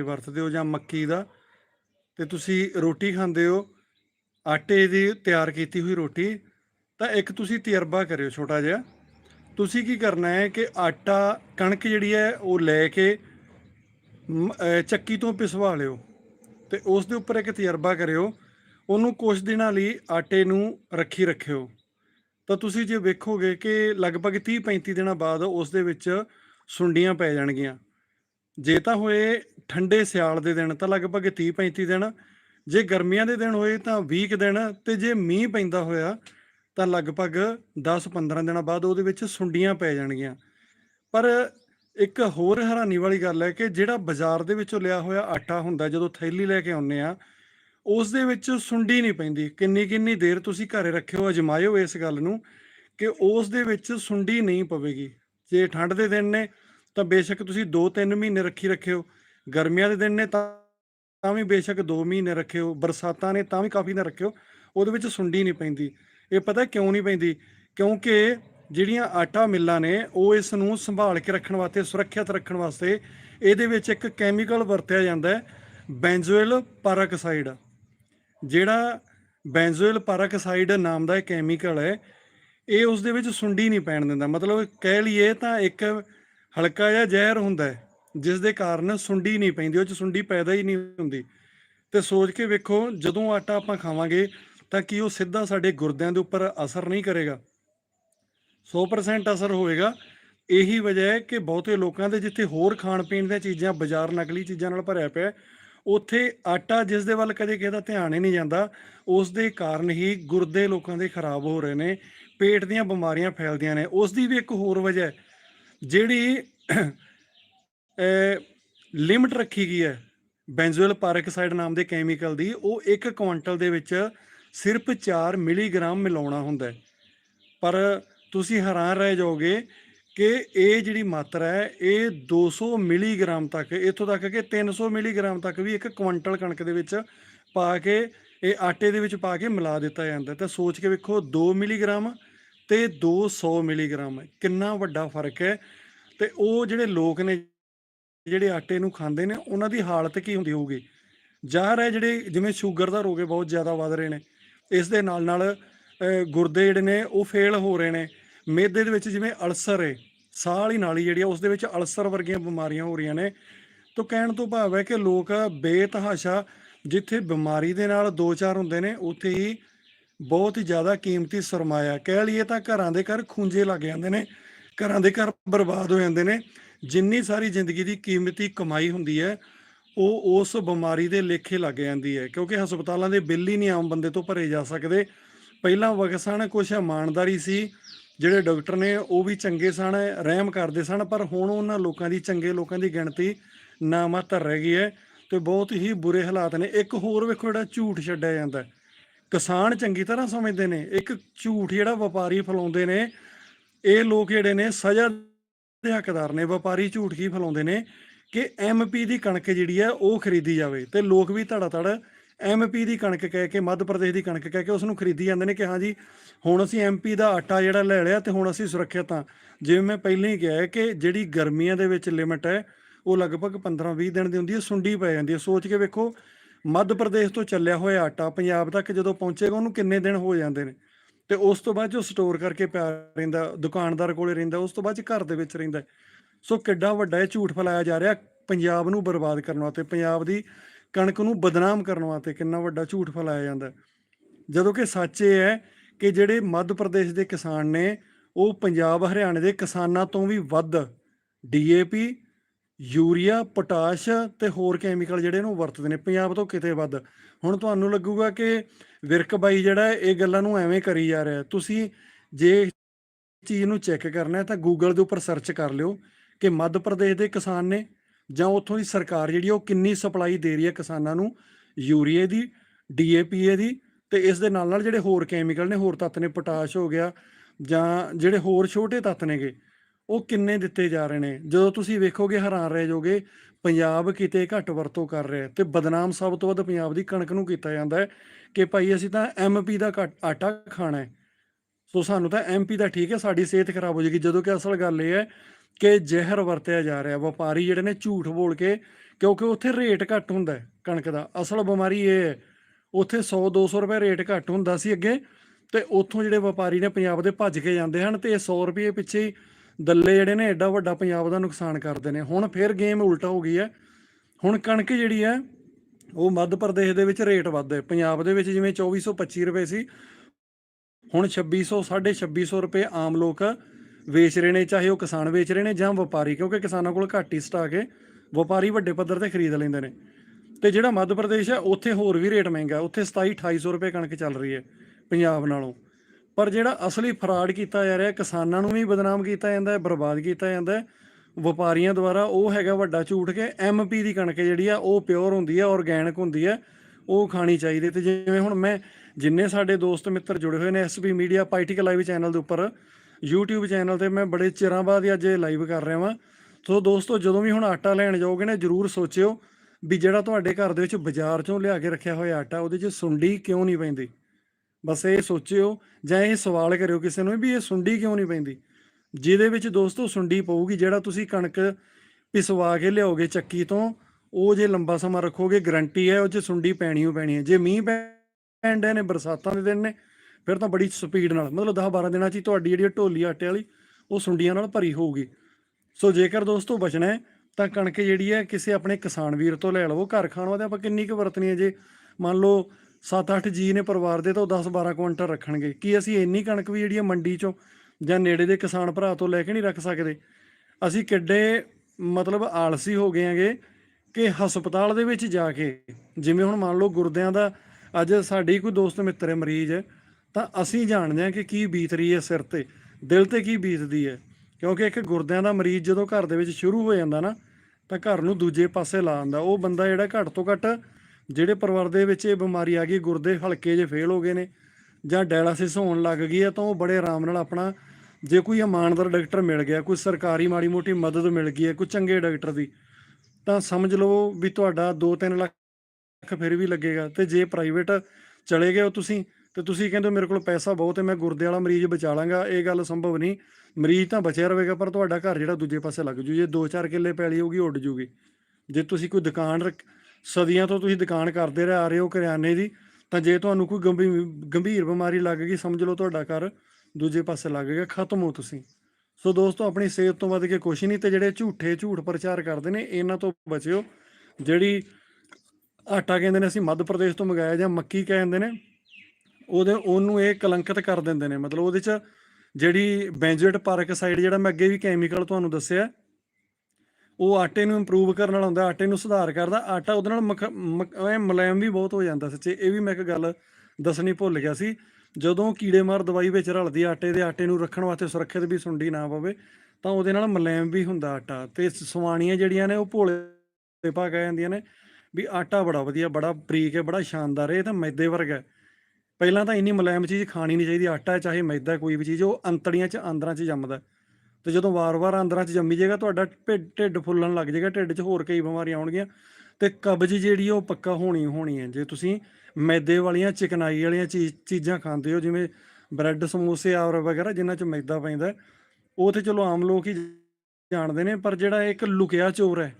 ਵਰਤਦੇ ਹੋ ਜਾਂ ਮੱਕੀ ਦਾ, ਤੇ ਤੁਸੀਂ ਰੋਟੀ ਖਾਂਦੇ ਹੋ, ਆਟੇ ਦੀ ਤਿਆਰ ਕੀਤੀ ਹੋਈ ਰੋਟੀ, ਤਾਂ ਇੱਕ ਤੁਸੀਂ ਤਜਰਬਾ ਕਰਿਓ ਛੋਟਾ ਜਿਹਾ। ਤੁਸੀਂ ਕੀ ਕਰਨਾ ਹੈ ਕਿ ਆਟਾ ਕਣਕ ਜਿਹੜੀ ਹੈ ਉਹ ਲੈ ਕੇ ਚੱਕੀ ਤੋਂ ਪਿਸਵਾ ਲਿਓ, ਤੇ ਉਸ ਦੇ ਉੱਪਰ ਇੱਕ ਤਜਰਬਾ ਕਰਿਓ। ਉਹਨੂੰ ਕੁਝ ਦਿਨਾਂ ਲਈ ਆਟੇ ਨੂੰ ਰੱਖੀ ਰੱਖਿਓ। ਤਾਂ ਤੁਸੀਂ ਜੇ ਵੇਖੋਗੇ ਕਿ ਲਗਭਗ 30 35 ਦਿਨਾਂ ਬਾਅਦ ਉਸ ਦੇ ਵਿੱਚ ਸੁੰਡੀਆਂ ਪੈ ਜਾਣਗੀਆਂ। ਜੇ ਤਾਂ ਹੋਏ ਠੰਡੇ ਸਿਆਲ ਦੇ ਦਿਨ ਤਾਂ ਲਗਭਗ 30 35 ਦਿਨ। ਜੇ ਗਰਮੀਆਂ ਦੇ ਦਿਨ ਹੋਏ ਤਾਂ 20 ਕੁ ਦਿਨ, ਤੇ ਜੇ ਮੀਂਹ ਪੈਂਦਾ ਹੋਇਆ ਤਾਂ ਲਗਭਗ 10 15 ਦਿਨਾਂ ਬਾਅਦ ਉਹਦੇ ਵਿੱਚ ਸੁੰਡੀਆਂ ਪੈ ਜਾਣਗੀਆਂ। ਪਰ ਇੱਕ ਹੋਰ ਹੈਰਾਨੀ ਵਾਲੀ ਗੱਲ ਹੈ ਕਿ ਜਿਹੜਾ ਬਾਜ਼ਾਰ ਦੇ ਵਿੱਚੋਂ ਲਿਆ ਹੋਇਆ ਆਟਾ ਹੁੰਦਾ ਜਦੋਂ ਥੈਲੀ ਲੈ ਕੇ ਆਉਂਦੇ ਆ ਉਸ ਦੇ ਵਿੱਚ ਸੁੰਡੀ ਨਹੀਂ ਪੈਂਦੀ। ਕਿੰਨੀ ਕਿੰਨੀ ਦੇਰ ਤੁਸੀਂ ਘਰੇ ਰੱਖਿਓ, ਅਜਮਾਇਓ ਇਸ ਗੱਲ ਨੂੰ ਕਿ ਉਸ ਦੇ ਵਿੱਚ ਸੁੰਡੀ ਨਹੀਂ ਪਵੇਗੀ। ਜੇ ਠੰਡ ਦੇ ਦਿਨ ਨੇ ਤਾਂ ਬੇਸ਼ੱਕ ਤੁਸੀਂ 2-3 ਮਹੀਨੇ ਰੱਖੀ ਰੱਖਿਓ। ਗਰਮੀਆਂ ਦੇ ਦਿਨ ਨੇ ਤਾਂ ਵੀ ਬੇਸ਼ੱਕ 2 ਮਹੀਨੇ ਰੱਖਿਓ ਬਰਸਾਤਾਂ ਨੇ ਤਾਂ ਵੀ ਕਾਫੀ ਨਾ ਰੱਖਿਓ ਉਹਦੇ ਵਿੱਚ ਸੁੰਡੀ ਨਹੀਂ ਪੈਂਦੀ। ਇਹ ਪਤਾ ਕਿਉਂ ਨਹੀਂ ਪੈਂਦੀ? ਕਿਉਂਕਿ ਜਿਹੜੀਆਂ ਆਟਾ ਮਿੱਲਾਂ ਨੇ, ਉਹ ਇਸ ਨੂੰ ਸੰਭਾਲ ਕੇ ਰੱਖਣ ਵਾਸਤੇ, ਸੁਰੱਖਿਅਤ ਰੱਖਣ ਵਾਸਤੇ ਇਹਦੇ ਵਿੱਚ ਇੱਕ ਕੈਮੀਕਲ ਵਰਤਿਆ ਜਾਂਦਾ ਹੈ, ਬੈਂਜ਼ੋਇਲ ਪੈਰੋਕਸਾਈਡ। ਜਿਹੜਾ ਬੈਂਜ਼ੋਇਲ ਪੈਰੋਕਸਾਈਡ ਨਾਮ ਦਾ ਇਹ ਕੈਮੀਕਲ ਹੈ, ਇਹ ਉਸ ਦੇ ਵਿੱਚ ਸੁੰਡੀ ਨਹੀਂ ਪੈਣ ਦਿੰਦਾ। ਮਤਲਬ ਕਹਿ ਲਈਏ ਤਾਂ ਇੱਕ ਹਲਕਾ ਜਿਹਾ ਜ਼ਹਿਰ ਹੁੰਦਾ ਹੈ। ਜਿਸ ਦੇ ਕਾਰਨ ਸੁੰਡੀ ਨਹੀਂ ਪੈਂਦੀ, ਉਹ ਚ ਸੁੰਡੀ ਪੈਦਾ ਹੀ ਨਹੀਂ ਹੁੰਦੀ। ਤੇ ਸੋਚ ਕੇ ਵੇਖੋ, ਜਦੋਂ ਆਟਾ ਆਪਾਂ ਖਾਵਾਂਗੇ, ਤਾਂ ਕੀ ਉਹ ਸਿੱਧਾ ਸਾਡੇ ਗੁਰਦਿਆਂ ਦੇ ਉੱਪਰ ਅਸਰ ਨਹੀਂ ਕਰੇਗਾ? 100% ਅਸਰ ਹੋਏਗਾ ਇਹੀ ਵਜ੍ਹਾ ਹੈ ਕਿ ਬਹੁਤੇ ਲੋਕਾਂ ਦੇ ਜਿੱਥੇ ਹੋਰ ਖਾਣ ਪੀਣ ਦੀਆਂ ਚੀਜ਼ਾਂ, ਬਾਜ਼ਾਰ ਨਕਲੀ ਚੀਜ਼ਾਂ ਨਾਲ ਭਰਿਆ ਪਿਆ ਉੱਥੇ ਆਟਾ ਜਿਸ ਦੇ ਵੱਲ ਕਦੇ ਕਿਸੇ ਦਾ ਧਿਆਨ ਹੀ ਨਹੀਂ ਜਾਂਦਾ, ਉਸ ਦੇ ਕਾਰਨ ਹੀ ਗੁਰਦੇ ਲੋਕਾਂ ਦੇ ਖਰਾਬ ਹੋ ਰਹੇ ਨੇ, ਪੇਟ ਦੀਆਂ ਬਿਮਾਰੀਆਂ ਫੈਲਦੀਆਂ ਨੇ। ਉਸ ਦੀ ਵੀ ਇੱਕ ਹੋਰ ਵਜ੍ਹਾ ਹੈ, ਜਿਹੜੀ ਲਿਮਟ ਰੱਖੀ ਗਈ ਹੈ। ਬੈਂਜ਼ੋਇਲ ਪਾਰਕਸਾਈਡ ਨਾਮ ਦੇ ਕੈਮੀਕਲ ਦੀ, ਉਹ 1 ਕੁਆਂਟਲ ਦੇ ਵਿੱਚ ਸਿਰਫ 4 ਮਿਲੀਗ੍ਰਾਮ ਮਿਲਾਉਣਾ ਹੁੰਦਾ ਹੈ। ਪਰ ਤੁਸੀਂ ਹੈਰਾਨ ਰਹਿ ਜਾਓਗੇ ਕਿ ਇਹ ਜਿਹੜੀ ਮਾਤਰਾ ਹੈ, ਇਹ 200 ਮਿਲੀਗ੍ਰਾਮ ਤੱਕ, ਇੱਥੋਂ ਤੱਕ ਕਿ 300 ਮਿਲੀਗ੍ਰਾਮ ਤੱਕ ਵੀ ਇੱਕ ਕੁਆਂਟਲ ਕਣਕ ਦੇ ਵਿੱਚ ਪਾ ਕੇ, ਇਹ ਆਟੇ ਦੇ ਵਿੱਚ ਪਾ ਕੇ ਮਿਲਾ ਦਿੱਤਾ ਜਾਂਦਾ ਤਾਂ ਸੋਚ ਕੇ ਵੇਖੋ 2 ਮਿਲੀਗ੍ਰਾਮ ਤੇ 200 ਮਿਲੀਗ੍ਰਾਮ ਕਿੰਨਾ ਵੱਡਾ ਫ਼ਰਕ ਹੈ। ਤੇ ਉਹ ਜਿਹੜੇ ਲੋਕ ਨੇ ਜਿਹੜੇ ਆਟੇ ਨੂੰ ਖਾਂਦੇ ਨੇ, ਉਹਨਾਂ ਦੀ ਹਾਲਤ ਕੀ ਹੁੰਦੀ ਹੋਊਗੀ? ਜ਼ਾਹਰ ਹੈ ਜਿਹੜੇ, ਜਿਵੇਂ ਸ਼ੂਗਰ ਦਾ ਰੋਗ ਹੈ, ਬਹੁਤ ਜ਼ਿਆਦਾ ਵੱਧ ਰਹੇ ਨੇ। ਇਸ ਦੇ ਨਾਲ ਨਾਲ ਗੁਰਦੇ ਜਿਹੜੇ ਨੇ, ਉਹ ਫੇਲ ਹੋ ਰਹੇ ਨੇ। ਮੇਦੇ ਦੇ ਵਿੱਚ ਜਿਵੇਂ ਅਲਸਰ ਹੈ, ਸਾਹ ਵਾਲੀ ਨਾਲੀ ਜਿਹੜੀ ਆ, ਉਸ ਦੇ ਵਿੱਚ ਅਲਸਰ ਵਰਗੀਆਂ ਬਿਮਾਰੀਆਂ ਹੋ ਰਹੀਆਂ ਨੇ। ਤਾਂ ਕਹਿਣ ਤੋਂ ਭਾਵ ਹੈ ਕਿ ਲੋਕ ਬੇਤਹਾਸ਼ਾ, ਜਿੱਥੇ ਬਿਮਾਰੀ ਦੇ ਨਾਲ ਦੋ ਚਾਰ ਹੁੰਦੇ ਨੇ, ਉੱਥੇ ਹੀ ਬਹੁਤ ਹੀ ਜ਼ਿਆਦਾ ਕੀਮਤੀ ਸਰਮਾਇਆ। ਕਹਿ ਲਈਏ ਤਾਂ ਘਰਾਂ ਦੇ ਘਰ ਖੂੰਜੇ ਲੱਗ ਜਾਂਦੇ ਨੇ, ਘਰਾਂ ਦੇ ਘਰ ਬਰਬਾਦ ਹੋ ਜਾਂਦੇ ਨੇ। ਜਿੰਨੀ ਸਾਰੀ ਜ਼ਿੰਦਗੀ ਦੀ ਕੀਮਤੀ ਕਮਾਈ ਹੁੰਦੀ ਹੈ, ਉਹ ਉਸ ਬਿਮਾਰੀ ਦੇ ਲੇਖੇ ਲੱਗ ਜਾਂਦੀ ਹੈ, ਕਿਉਂਕਿ ਹਸਪਤਾਲਾਂ ਦੇ ਬਿੱਲ ਹੀ ਨਹੀਂ ਆਮ ਬੰਦੇ ਤੋਂ ਭਰੇ ਜਾ ਸਕਦੇ। ਪਹਿਲਾਂ ਵਕਤ ਸਨ ਕੁਛ ਇਮਾਨਦਾਰੀ ਸੀ, ਜਿਹੜੇ ਡਾਕਟਰ ਨੇ ਉਹ ਵੀ ਚੰਗੇ ਸਨ, ਰਹਿਮ ਕਰਦੇ ਸਨ, ਪਰ ਹੁਣ ਉਹਨਾਂ ਲੋਕਾਂ ਦੀ, ਚੰਗੇ ਲੋਕਾਂ ਦੀ ਗਿਣਤੀ ਨਾ ਮਾਤਰ ਰਹਿ ਗਈ ਹੈ ਤੇ ਬਹੁਤ ਹੀ ਬੁਰੇ ਹਾਲਾਤ ਨੇ। ਇੱਕ ਹੋਰ ਵੇਖੋ ਜਿਹੜਾ ਝੂਠ ਛੱਡਿਆ ਜਾਂਦਾ ਕਿਸਾਨ ਚੰਗੀ ਤਰ੍ਹਾਂ ਸਮਝਦੇ ਨੇ, ਇੱਕ ਝੂਠ ਜਿਹੜਾ ਵਪਾਰੀ ਫੈਲਾਉਂਦੇ ਨੇ, ਇਹ ਲੋਕ ਜਿਹੜੇ ਨੇ ਸਜ਼ਾ ਦੇ ਹੱਕਦਾਰ ਨੇ, ਵਪਾਰੀ ਝੂਠ ਕੀ ਫੈਲਾਉਂਦੇ ਨੇ ਕਿ ਐਮਪੀ ਦੀ ਕਣਕ ਜਿਹੜੀ ਹੈ ਉਹ ਖਰੀਦੀ ਜਾਵੇ ਤੇ ਲੋਕ ਵੀ ਧੜਾ ਧੜ ਐਮਪੀ ਦੀ ਕਣਕ ਕਹਿ ਕੇ, ਮੱਧ ਪ੍ਰਦੇਸ਼ ਦੀ ਕਣਕ ਕਹਿ ਕੇ ਉਸ ਨੂੰ ਖਰੀਦੀ ਜਾਂਦੇ ਨੇ ਕਿ ਹਾਂ ਜੀ, ਹੁਣ ਅਸੀਂ ਐਮਪੀ ਦਾ ਆਟਾ ਜਿਹੜਾ ਲੈ ਲਿਆ ਤੇ ਹੁਣ ਅਸੀਂ ਸੁਰੱਖਿਅਤ ਹਾਂ। ਜਿਵੇਂ ਮੈਂ ਪਹਿਲਾਂ ਹੀ ਕਿਹਾ ਹੈ ਕਿ ਜਿਹੜੀ ਗਰਮੀਆਂ ਦੇ ਵਿੱਚ ਲਿਮਟ ਹੈ, ਉਹ ਲਗਭਗ 15-20 ਦਿਨ ਦੀ ਹੁੰਦੀ ਹੈ, ਸੁੰਡੀ ਪੈ ਜਾਂਦੀ ਹੈ। ਸੋਚ ਕੇ ਵੇਖੋ, ਮੱਧ ਪ੍ਰਦੇਸ਼ ਤੋਂ ਚੱਲਿਆ ਹੋਇਆ ਆਟਾ ਪੰਜਾਬ ਤੱਕ ਜਦੋਂ ਪਹੁੰਚੇਗਾ ਉਹਨੂੰ ਕਿੰਨੇ ਦਿਨ ਹੋ ਜਾਂਦੇ ਨੇ? ਤੇ ਉਸ ਤੋਂ ਬਾਅਦ ਜੋ ਸਟੋਰ ਕਰਕੇ ਪਿਆ ਰਹਿੰਦਾ, ਦੁਕਾਨਦਾਰ ਕੋਲੇ ਰਹਿੰਦਾ, ਉਸ ਤੋਂ ਬਾਅਦ 'ਚ ਘਰ ਦੇ ਵਿੱਚ ਰਹਿੰਦਾ ਸੋ ਕਿੱਡਾ ਵੱਡਾ ਇਹ ਝੂਠ ਫੈਲਾਇਆ ਜਾ ਰਿਹਾ, ਪੰਜਾਬ ਨੂੰ ਬਰਬਾਦ ਕਰਨ ਵਾਸਤੇ, ਪੰਜਾਬ ਦੀ ਕਣਕ ਨੂੰ ਬਦਨਾਮ ਕਰਨ ਵਾਸਤੇ ਕਿੰਨਾ ਵੱਡਾ ਝੂਠ ਫੈਲਾਇਆ ਜਾਂਦਾ ਜਦੋਂ ਕਿ ਸੱਚ ਇਹ ਹੈ ਕਿ ਜਿਹੜੇ ਮੱਧ ਪ੍ਰਦੇਸ਼ ਦੇ ਕਿਸਾਨ ਨੇ, ਉਹ ਪੰਜਾਬ, ਹਰਿਆਣੇ ਦੇ ਕਿਸਾਨਾਂ ਤੋਂ ਵੀ ਵੱਧ ਡੀਏਪੀ ਯੂਰੀਆ, ਪੋਟਾਸ਼ ਤੇ ਹੋਰ ਕੈਮੀਕਲ ਜਿਹੜੇ ਨੂੰ ਵਰਤਦੇ ਨੇ। ਪੰਜਾਬ ਤੋਂ ਕਿਤੇ ਵੱਧ। ਹੁਣ ਤੁਹਾਨੂੰ ਲੱਗੂਗਾ ਕਿ ਵਿਰਕ ਬਾਈ ਜਿਹੜਾ ਇਹ ਗੱਲਾਂ ਨੂੰ ਐਵੇਂ ਕਰੀ ਜਾ ਰਿਹਾ ਤੁਸੀਂ ਜੇ ਚੀਜ਼ ਨੂੰ ਚੈੱਕ ਕਰਨਾ ਹੈ ਤਾਂ ਗੂਗਲ ਦੇ ਉੱਪਰ ਸਰਚ ਕਰ ਲਿਓ ਕਿ ਮੱਧ ਪ੍ਰਦੇਸ਼ ਦੇ ਕਿਸਾਨ ਨੇ ਜਾਂ ਉੱਥੋਂ ਦੀ ਸਰਕਾਰ ਜਿਹੜੀ ਆ ਉਹ ਕਿੰਨੀ ਸਪਲਾਈ ਦੇ ਰਹੀ ਹੈ ਕਿਸਾਨਾਂ ਨੂੰ ਯੂਰੀਏ ਦੀ ਡੀਏਪੀਏ ਦੀ ਤੇ ਇਸ ਦੇ ਨਾਲ ਨਾਲ ਜਿਹੜੇ ਹੋਰ ਕੈਮੀਕਲ ਨੇ, ਹੋਰ ਤੱਤ ਨੇ, ਪੋਟਾਸ਼ ਹੋ ਗਿਆ ਜਾਂ ਜਿਹੜੇ ਹੋਰ ਛੋਟੇ ਤੱਤ ਨੇਗੇ ਉਹ ਕਿੰਨੇ ਦਿੱਤੇ ਜਾ ਰਹੇ ਨੇ? ਜਦੋਂ ਤੁਸੀਂ ਵੇਖੋਗੇ, ਹੈਰਾਨ ਰਹਿ ਜਾਓਗੇ, ਪੰਜਾਬ ਕਿਤੇ ਘੱਟ ਵਰਤੋਂ ਕਰ ਰਿਹਾ ਹੈ ਤੇ ਬਦਨਾਮ ਸਭ ਤੋਂ ਵੱਧ ਪੰਜਾਬ ਦੀ ਕਣਕ ਨੂੰ ਕੀਤਾ ਜਾਂਦਾ ਹੈ ਕਿ ਭਾਈ ਅਸੀਂ ਤਾਂ ਐਮਪੀ ਦਾ ਘੱਟ- ਆਟਾ ਖਾਣਾ ਹੈ। ਸੋ ਸਾਨੂੰ ਤਾਂ ਐਮਪੀ ਦਾ ਠੀਕ ਹੈ, ਸਾਡੀ ਸਿਹਤ ਖਰਾਬ ਹੋ ਜਾਏਗੀ। ਜਦੋਂ ਕਿ ਅਸਲ ਗੱਲ ਇਹ ਹੈ ਕਿ ਜ਼ਹਿਰ ਵਰਤਿਆ ਜਾ ਰਿਹਾ ਵਪਾਰੀ ਜਿਹੜੇ ਨੇ ਝੂਠ ਬੋਲ ਕੇ, ਕਿਉਂਕਿ ਉੱਥੇ ਰੇਟ ਘੱਟ ਹੁੰਦਾ ਹੈ ਕਣਕ ਦਾ। ਅਸਲ ਬਿਮਾਰੀ ਇਹ ਹੈ, ਉੱਥੇ 100 200 ਰੁਪਏ ਰੇਟ ਘੱਟ ਹੁੰਦਾ ਸੀ ਅੱਗੇ ਤੇ ਉੱਥੋਂ ਜਿਹੜੇ ਵਪਾਰੀ ਨੇ ਪੰਜਾਬ ਦੇ ਭੱਜ ਕੇ ਜਾਂਦੇ ਹਨ ਤੇ ਇਹ 100 ਰੁਪਏ ਪਿੱਛੇ ਹੀ ਦੱਲੇ ਜਿਹੜੇ ਨੇ ਐਡਾ ਵੱਡਾ ਪੰਜਾਬ ਦਾ ਨੁਕਸਾਨ ਕਰਦੇ ਨੇ। ਹੁਣ ਫਿਰ ਗੇਮ ਉਲਟਾ ਹੋ ਗਈ ਹੈ। ਹੁਣ ਕਣਕ ਜਿਹੜੀ ਹੈ, ਉਹ ਮੱਧ ਪ੍ਰਦੇਸ਼ ਦੇ ਵਿੱਚ ਰੇਟ ਵੱਧ ਹੈ। ਪੰਜਾਬ ਦੇ ਵਿੱਚ ਜਿਵੇਂ 2425 ਰੁਪਏ ਸੀ, ਹੁਣ 2600 2650 ਰੁਪਏ ਆਮ ਲੋਕ ਵੇਚ ਰਹੇ ਨੇ, ਚਾਹੇ ਉਹ ਕਿਸਾਨ ਵੇਚ ਰਹੇ ਨੇ ਜਾਂ ਵਪਾਰੀ, ਕਿਉਂਕਿ ਕਿਸਾਨਾਂ ਕੋਲ ਘੱਟ ਹੀ ਸਟਾਕ ਹੈ। ਵਪਾਰੀ ਵੱਡੇ ਪੱਧਰ ਤੇ ਖਰੀਦ ਲੈਂਦੇ ਨੇ। ਤੇ ਜਿਹੜਾ ਮੱਧ ਪ੍ਰਦੇਸ਼ ਹੈ, ਉੱਥੇ ਹੋਰ ਵੀ ਰੇਟ ਮਹਿੰਗਾ ਉੱਥੇ 27 2800 ਰੁਪਏ ਕਣਕ ਚੱਲ ਰਹੀ ਹੈ ਪੰਜਾਬ ਨਾਲੋਂ। ਪਰ ਜਿਹੜਾ ਅਸਲੀ ਫਰਾਡ ਕੀਤਾ ਜਾ ਰਿਹਾ, ਕਿਸਾਨਾਂ ਨੂੰ ਵੀ ਬਦਨਾਮ ਕੀਤਾ ਜਾਂਦਾ ਹੈ, ਬਰਬਾਦ ਕੀਤਾ ਜਾਂਦਾ ਹੈ। ਵਪਾਰੀਆਂ ਦੁਆਰਾ ਉਹ ਹੈਗਾ ਵੱਡਾ ਝੂਠ ਕਿ ਐਮਪੀ ਦੀ ਕਣਕ ਜਿਹੜੀ ਆ, ਉਹ ਪਿਓਰ ਹੁੰਦੀ ਹੈ ਆਰਗੈਨਿਕ ਹੁੰਦੀ ਹੈ ਉਹ ਖਾਣੀ ਚਾਹੀਦੀ। ਤੇ ਜਿਵੇਂ ਹੁਣ ਮੈਂ, ਜਿੰਨੇ ਸਾਡੇ ਦੋਸਤ ਮਿੱਤਰ ਜੁੜੇ ਹੋਏ ਨੇ ਐਸਬੀ ਮੀਡੀਆ ਪਾਈਟਿਕ ਲਾਈਵ ਚੈਨਲ ਦੇ ਉੱਪਰ, YouTube ਚੈਨਲ ਤੇ ਮੈਂ ਬੜੇ ਚਿਰਾਂ ਬਾਅਦ ਹੀ ਅੱਜ ਇਹ ਲਾਈਵ ਕਰ ਰਿਹਾ ਵਾਂ। ਸੋ ਦੋਸਤੋ, ਜਦੋਂ ਵੀ ਹੁਣ ਆਟਾ ਲੈਣ ਜਾਓਗੇ ਨਾ, ਜਰੂਰ ਸੋਚਿਓ ਵੀ ਜਿਹੜਾ ਤੁਹਾਡੇ ਘਰ ਦੇ ਵਿੱਚ ਬਾਜ਼ਾਰ ਚੋਂ ਲਿਆ ਕੇ ਰੱਖਿਆ ਹੋਇਆ ਆਟਾ, ਉਹਦੇ 'ਚ ਸੁੰਡੀ ਕਿਉਂ ਨਹੀਂ ਪੈਂਦੀ? ਬਸ ਇਹ ਸੋਚਿਓ ਜਾਂ ਇਹ ਸਵਾਲ ਕਰਿਓ ਕਿਸੇ ਨੂੰ ਵੀ ਇਹ ਸੁੰਡੀ ਕਿਉਂ ਨਹੀਂ ਪੈਂਦੀ? ਜਿਹਦੇ ਵਿੱਚ ਦੋਸਤੋ ਸੁੰਡੀ ਪਊਗੀ ਜਿਹੜਾ ਤੁਸੀਂ ਕਣਕ ਪਿਸਵਾ ਕੇ ਲਿਆਓਗੇ ਚੱਕੀ ਤੋਂ, ਉਹ ਜੇ ਲੰਬਾ ਸਮਾਂ ਰੱਖੋਗੇ ਗਰੰਟੀ ਹੈ ਉਹ 'ਚ ਸੁੰਡੀ ਪੈਣੀ ਹੋ ਪੈਣੀ ਹੈ। ਜੇ ਮੀਂਹ ਪੈਂਦੇ ਨੇ, ਬਰਸਾਤਾਂ ਦੇ ਦਿਨ ਨੇ, ਫਿਰ ਤਾਂ ਬੜੀ ਸਪੀਡ ਨਾਲ, ਮਤਲਬ 10 12 ਦਿਨਾਂ 'ਚ ਹੀ ਤੁਹਾਡੀ ਜਿਹੜੀ ਢੋਲੀ ਆਟੇ ਵਾਲੀ, ਉਹ ਸੁੰਡੀਆਂ ਨਾਲ ਭਰੀ ਹੋਊਗੀ। ਸੋ ਜੇਕਰ ਦੋਸਤੋ ਬਚਣਾ ਹੈ, ਤਾਂ ਕਣਕ ਜਿਹੜੀ ਹੈ, ਕਿਸੇ ਆਪਣੇ ਕਿਸਾਨ ਵੀਰ ਤੋਂ ਲੈ ਲਵੋ। ਘਰ ਖਾਣ ਵਾਸਤੇ ਆਪਾਂ ਕਿੰਨੀ ਕੁ ਵਰਤਣੀ ਹੈ ਜੇ ਮੰਨ ਲਓ 7-8 ਜੀ ਨੇ ਪਰਿਵਾਰ ਦੇ ਤਾਂ 10-12 ਕੁਇੰਟਲ ਰੱਖਣਗੇ। ਕੀ ਅਸੀਂ ਇੰਨੀ ਕਣਕ ਵੀ ਜਿਹੜੀ ਹੈ ਮੰਡੀ ਚੋਂ ਜਾਂ ਨੇੜੇ ਦੇ ਕਿਸਾਨ ਭਰਾ ਤੋਂ ਲੈ ਕੇ ਨਹੀਂ ਰੱਖ ਸਕਦੇ? ਅਸੀਂ ਕਿੱਡੇ ਮਤਲਬ ਆਲਸੀ ਹੋ ਗਏ ਆਂਗੇ ਕਿ ਹਸਪਤਾਲ ਦੇ ਵਿੱਚ ਜਾ ਕੇ, ਜਿਵੇਂ ਹੁਣ ਮੰਨ ਲਓ ਗੁਰਦਿਆਂ ਦਾ ਅੱਜ ਸਾਡੀ ਕੋਈ ਦੋਸਤ ਮਿੱਤਰ ਹੈ ਮਰੀਜ਼, ਤਾਂ ਅਸੀਂ ਜਾਣਦੇ ਹਾਂ ਕਿ ਕੀ ਬੀਤ ਰਹੀ ਹੈ ਸਿਰ ਤੇ, ਦਿਲ ਤੇ ਕੀ ਬੀਤਦੀ ਹੈ। ਕਿਉਂਕਿ ਇੱਕ ਗੁਰਦਿਆਂ ਦਾ ਮਰੀਜ਼ ਜਦੋਂ ਘਰ ਦੇ ਵਿੱਚ ਸ਼ੁਰੂ ਹੋ ਜਾਂਦਾ ਨਾ, ਤਾਂ ਘਰ ਨੂੰ ਦੂਜੇ ਪਾਸੇ ਲਾ ਦਿੰਦਾ। ਉਹ ਬੰਦਾ ਜਿਹੜਾ ਘੱਟ ਤੋਂ ਘੱਟ ਜਿਹੜੇ ਪਰਿਵਾਰ ਦੇ ਵਿੱਚ ਇਹ ਬਿਮਾਰੀ ਆ ਗਈ, ਗੁਰਦੇ ਹਲਕੇ ਜੇ ਫੇਲ ਹੋ ਗਏ ਨੇ ਜਾਂ ਡਾਇਲਾਸਿਸ ਹੋਣ ਲੱਗ ਗਈ ਹੈ ਤਾਂ ਉਹ ਬੜੇ ਆਰਾਮ ਨਾਲ ਆਪਣਾ ਜੇ ਕੋਈ ਇਮਾਨਦਾਰ ਡਾਕਟਰ ਮਿਲ ਗਿਆ, ਕੋਈ ਸਰਕਾਰੀ ਮਾੜੀ ਮੋਟੀ ਮਦਦ ਮਿਲ ਗਈ ਹੈ, ਕੋਈ ਚੰਗੇ ਡਾਕਟਰ ਦੀ, ਤਾਂ ਸਮਝ ਲਓ ਵੀ ਤੁਹਾਡਾ 2-3 ਲੱਖ ਫਿਰ ਵੀ ਲੱਗੇਗਾ ਤੇ ਜੇ ਪ੍ਰਾਈਵੇਟ ਚਲੇ ਗਏ ਹੋ ਤੁਸੀਂ, ਤੇ ਤੁਸੀਂ ਕਹਿੰਦੇ ਹੋ ਮੇਰੇ ਕੋਲ ਪੈਸਾ ਬਹੁਤ ਹੈ, ਮੈਂ ਗੁਰਦੇ ਵਾਲਾ ਮਰੀਜ਼ ਬਚਾ ਲਾਂਗਾ, ਇਹ ਗੱਲ ਸੰਭਵ ਨਹੀਂ, ਮਰੀਜ਼ ਤਾਂ ਬਚਿਆ ਰਹੇਗਾ, ਪਰ ਤੁਹਾਡਾ ਘਰ ਜਿਹੜਾ ਦੂਜੇ ਪਾਸੇ ਲੱਗ ਜੂ, ਜੇ 2-4 ਕਿੱਲੇ ਪੈਲੀ ਹੋਊਗੀ, ਉੱਡ ਜੂਗੀ। ਜੇ ਤੁਸੀਂ ਕੋਈ ਦੁਕਾਨ ਰੱਖ ਸਦੀਆਂ ਤੋਂ ਤੁਸੀਂ ਦੁਕਾਨ ਕਰਦੇ ਰਹੇ ਆ ਰਹੇ ਹੋ ਕਰਿਆਨੇ ਦੀ, ਤਾਂ ਜੇ ਤੁਹਾਨੂੰ ਕੋਈ ਗੰਭੀਰ ਗੰਭੀਰ ਬਿਮਾਰੀ ਲੱਗ ਗਈ, ਸਮਝ ਲਓ ਤੁਹਾਡਾ ਘਰ ਦੂਜੇ ਪਾਸੇ ਲੱਗ ਗਿਆ, ਖਤਮ ਹੋ ਤੁਸੀਂ। ਸੋ ਦੋਸਤੋ, ਆਪਣੀ ਸਿਹਤ ਤੋਂ ਵੱਧ ਕੇ ਕੁਛ ਨਹੀਂ, ਤੇ ਜਿਹੜੇ ਝੂਠੇ ਝੂਠ ਪ੍ਰਚਾਰ ਕਰਦੇ ਨੇ, ਇਹਨਾਂ ਤੋਂ ਬਚਿਓ। ਜਿਹੜੀ ਆਟਾ ਕਹਿੰਦੇ ਨੇ, ਅਸੀਂ ਮੱਧ ਪ੍ਰਦੇਸ਼ ਤੋਂ ਮੰਗਾਇਆ ਜਾਂ ਮੱਕੀ ਕਹਿੰਦੇ ਨੇ, ਉਹਦੇ, ਉਹਨੂੰ ਇਹ ਕਲੰਕਿਤ ਕਰ ਦਿੰਦੇ ਨੇ। ਮਤਲਬ ਉਹਦੇ ਚ ਜਿਹੜੀ ਬੈਂਜੋਏਟ ਪਾਰਕਸਾਈਡ ਜਿਹੜਾ ਮੈਂ ਅੱਗੇ ਵੀ ਕੈਮੀਕਲ ਤੁਹਾਨੂੰ ਦੱਸਿਆ ਉਹ ਆਟੇ ਨੂੰ ਇੰਪਰੂਵ ਕਰਨ ਨਾਲ ਹੁੰਦਾ, ਆਟੇ ਨੂੰ ਸੁਧਾਰ ਕਰਦਾ, ਆਟਾ ਉਹਦੇ ਨਾਲ ਮਖ- ਮਕ- ਐਂ ਮੁਲਾਇਮ ਵੀ ਬਹੁਤ ਹੋ ਜਾਂਦਾ ਸੱਚੇ, ਇਹ ਵੀ ਮੈਂ ਇੱਕ ਗੱਲ ਦੱਸਣੀ ਭੁੱਲ ਗਿਆ ਸੀ, ਜਦੋਂ ਕੀੜੇਮਾਰ ਦਵਾਈ ਵਿੱਚ ਰਲਦੀ ਆਟੇ ਦੇ, ਆਟੇ ਨੂੰ ਰੱਖਣ ਵਾਸਤੇ ਸੁਰੱਖਿਅਤ ਵੀ ਸੁੰਡੀ ਨਾ ਪਵੇ, ਤਾਂ ਉਹਦੇ ਨਾਲ ਮੁਲਾਇਮ ਵੀ ਹੁੰਦਾ ਆਟਾ, ਤੇ ਸਵਾਣੀਆਂ ਜਿਹੜੀਆਂ ਨੇ ਉਹ ਭੋਲੇ ਪਾ ਕੇ ਜਾਂਦੀਆਂ ਨੇ ਵੀ ਆਟਾ ਬੜਾ ਵਧੀਆ, ਬੜਾ ਬਰੀਕ ਹੈ, ਬੜਾ ਸ਼ਾਨਦਾਰ ਹੈ, ਇਹ ਤਾਂ ਮੈਦੇ ਵਰਗਾ ਹੈ। ਪਹਿਲਾਂ ਤਾਂ ਇੰਨੀ ਮੁਲਾਇਮ ਚੀਜ਼ ਖਾਣੀ ਨਹੀਂ ਚਾਹੀਦੀ, ਆਟਾ ਚਾਹੇ ਮੈਦਾ ਕੋਈ ਵੀ ਚੀਜ਼, ਉਹ ਅੰਤੜੀਆਂ 'ਚ, ਆਂਦਰਾਂ 'ਚ ਜੰਮਦਾ। ਤੇ ਜਦੋਂ ਵਾਰ-ਵਾਰ ਆਂਦਰਾਂ 'ਚ ਜੰਮੀ ਜਾਏਗਾ, ਤੁਹਾਡਾ ਢਿੱਡ ਢਿੱਡ ਫੁੱਲਣ ਲੱਗ ਜਾਏਗਾ, ਢਿੱਡ 'ਚ ਹੋਰ ਕਈ ਬਿਮਾਰੀਆਂ ਆਉਣਗੀਆਂ। ਤੇ ਕਬਜ਼ ਜਿਹੜੀ ਉਹ ਪੱਕਾ ਹੋਣੀ ਹੋਣੀ ਹੈ ਜੇ ਤੁਸੀਂ ਮੈਦੇ ਵਾਲੀਆਂ, ਚਿਕਨਾਈ ਵਾਲੀਆਂ ਚੀਜ਼ ਚੀਜ਼ਾਂ ਖਾਂਦੇ ਹੋ, ਜਿਵੇਂ ਬ੍ਰੈਡ, ਸਮੋਸੇ, ਆਵਰ ਵਗੈਰਾ, ਜਿਨ੍ਹਾਂ 'ਚ ਮੈਦਾ ਪੈਂਦਾ, ਉਹ ਤੇ ਚਲੋ ਆਮ ਲੋਕ ਹੀ ਜਾਣਦੇ ਨੇ, ਪਰ ਜਿਹੜਾ ਇੱਕ ਲੁਕਿਆ ਚੋਰ ਹੈ,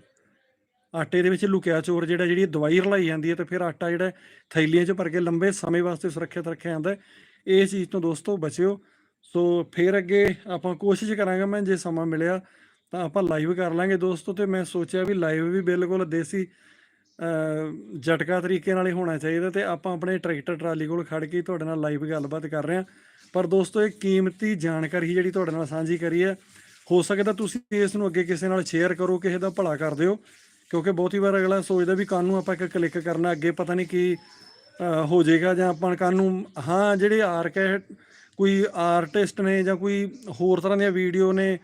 ਆਟੇ ਦੇ ਵਿੱਚ ਲੁਕਿਆ ਚੋਰ ਜਿਹੜਾ, ਜਿਹੜੀ ਦਵਾਈ ਰਲਾਈ ਜਾਂਦੀ ਹੈ ਤੇ ਫਿਰ ਆਟਾ ਜਿਹੜਾ ਥੈਲੀਆਂ 'ਚ ਭਰ ਕੇ ਲੰਬੇ ਸਮੇਂ ਵਾਸਤੇ ਸੁਰੱਖਿਅਤ ਰੱਖਿਆ ਜਾਂਦਾ ਇਹ ਚੀਜ਼ ਤੋਂ ਦੋਸਤੋ ਬਚਿਓ। ਸੋ ਫਿਰ ਅੱਗੇ ਆਪਾਂ ਕੋਸ਼ਿਸ਼ ਕਰਾਂਗੇ ਮੈਂ ਜੇ ਸਮਾਂ ਮਿਲਿਆ ਤਾਂ ਆਪਾਂ ਲਾਈਵ ਕਰ ਲਾਂਗੇ ਦੋਸਤੋ ਤੇ ਮੈਂ ਸੋਚਿਆ ਵੀ ਲਾਈਵ ਵੀ ਬਿਲਕੁਲ ਦੇਸੀ ਅ, ਜਟਕਾ ਤਰੀਕੇ ਨਾਲ ਹੀ ਹੋਣਾ ਚਾਹੀਦਾ ਤੇ ਆਪਾਂ ਆਪਣੇ ਟਰੈਕਟਰ ਟਰਾਲੀ ਕੋਲ ਖੜ ਕੇ ਤੁਹਾਡੇ ਨਾਲ ਲਾਈਵ ਗੱਲਬਾਤ ਕਰ ਰਹੇ ਹਾਂ। ਪਰ ਦੋਸਤੋ ਇਹ ਕੀਮਤੀ ਜਾਣਕਾਰੀ ਜਿਹੜੀ ਤੁਹਾਡੇ ਨਾਲ ਸਾਂਝੀ ਕਰੀ ਹੈ ਹੋ ਸਕਦਾ ਤੁਸੀਂ ਇਸ ਨੂੰ ਅੱਗੇ ਕਿਸੇ ਨਾਲ ਸ਼ੇਅਰ ਕਰੋ ਕਿਸੇ ਦਾ ਭਲਾ ਕਰ ਦਿਓ ਕਿਉਂਕਿ ਬਹੁਤੀ ਵਾਰ ਅਗਲਾ ਸੋਚਦਾ ਵੀ ਕੱਲ੍ਹ ਨੂੰ ਆਪਾਂ ਇੱਕ ਕਲਿੱਕ ਕਰਨਾ ਅੱਗੇ ਪਤਾ ਨਹੀਂ ਕੀ ਹੋ ਜਾਏਗਾ ਜਾਂ ਆਪਾਂ ਕੱਲ੍ਹ ਹਾਂ ਜਿਹੜੇ ਆਰਕ ਹੈ ਕੋਈ ਆਰਟਿਸਟ ਨੇ ਜਾਂ ਕੋਈ ਹੋਰ ਤਰ੍ਹਾਂ ਦੀਆਂ ਵੀਡੀਓ ਨੇ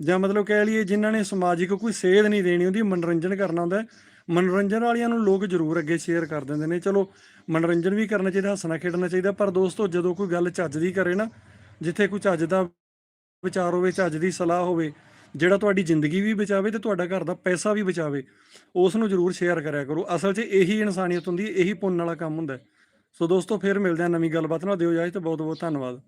ਜਾਂ ਮਤਲਬ ਕਹਿ ਲਈਏ ਜਿਨ੍ਹਾਂ ਨੇ ਸਮਾਜਿਕ ਕੋਈ ਸੇਧ ਨਹੀਂ ਦੇਣੀ ਹੁੰਦੀ ਮਨੋਰੰਜਨ ਕਰਨਾ ਹੁੰਦਾ ਮਨੋਰੰਜਨ ਵਾਲਿਆਂ ਨੂੰ ਲੋਕ ਜ਼ਰੂਰ ਅੱਗੇ ਸ਼ੇਅਰ ਕਰ ਦਿੰਦੇ ਨੇ। ਚਲੋ, ਮਨੋਰੰਜਨ ਵੀ ਕਰਨਾ ਚਾਹੀਦਾ, ਹੱਸਣਾ, ਖੇਡਣਾ ਚਾਹੀਦਾ, ਪਰ ਦੋਸਤੋ, ਜਦੋਂ ਕੋਈ ਗੱਲ ਚੱਜ ਦੀ ਕਰੇ ਨਾ, ਜਿੱਥੇ ਕੋਈ ਚੱਜ ਦਾ ਵਿਚਾਰ ਹੋਵੇ ਚੱਜ ਦੀ ਸਲਾਹ ਹੋਵੇ, ਜਿਹੜਾ ਤੁਹਾਡੀ ਜ਼ਿੰਦਗੀ ਵੀ ਬਚਾਵੇ ਤੇ ਤੁਹਾਡਾ ਘਰ ਦਾ ਪੈਸਾ ਵੀ ਬਚਾਵੇ, ਉਸ ਨੂੰ ਜ਼ਰੂਰ ਸ਼ੇਅਰ ਕਰਿਆ ਕਰੋ। ਅਸਲ 'ਚ ਇਹੀ ਇਨਸਾਨੀਅਤ ਹੁੰਦੀ ਹੈ, ਇਹੀ ਪੁੰਨ ਵਾਲਾ ਕੰਮ ਹੁੰਦਾ ਸੋ ਦੋਸਤੋ, ਫਿਰ ਮਿਲਦੇ ਹਾਂ ਨਵੀਂ ਗੱਲਬਾਤ ਨਾਲ। ਦਿਓ ਇਜਾਜ਼ਤ ਬਹੁਤ ਬਹੁਤ ਧੰਨਵਾਦ।